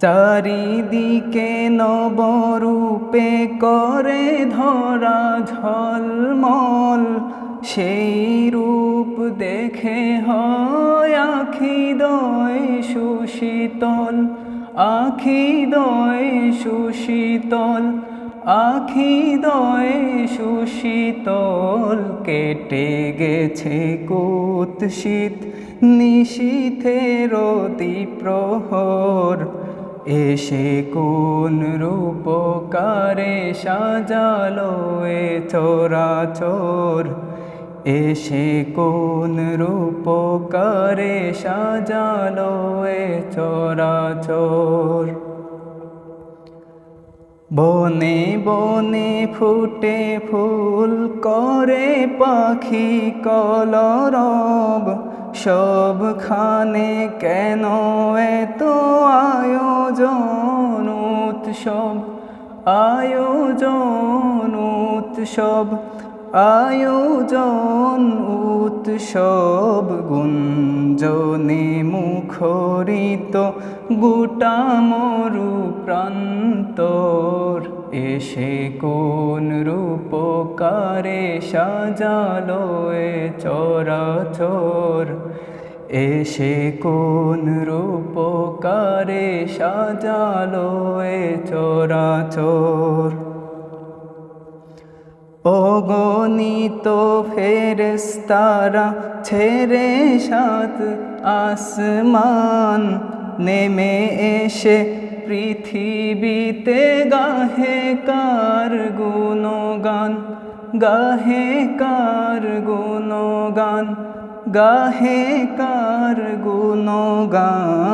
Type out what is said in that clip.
চারিদিকে নবরূপে করে ধরা ঝলমল, সেই রূপ দেখে হয় আখি দয় সুশীতল, আখি দয় সুশীতল, আখি দয় সুশীতল। কেটে গেছে কুৎসিত নিশীথের প্রহর এসে কোন রূপকারে সাজালো এ চোরাচোর এসে কোন রূপকারে সাজালো এ চোরাচোর বনে বনে ফুটে ফুল করে পাখি কলরব। সবখানে কেন এত আয়োজন উৎসব? আয়োজন উৎসব আয়োজন উৎসব গুঞ্জনে মুখরিত গোটা মরু প্রান্তর। এসে কোন রূপকারে সাজালো এ চরাচর। এসে কোন রূপকারে সাজালো এ চরাচর। অগণিত ফেরেস্তারা ছেড়ে সাত আসমান নেমে এসে পৃথিবীতে গাহে কার গুণগান? গাহে কার গুণগান? গাহে কার গুণগান?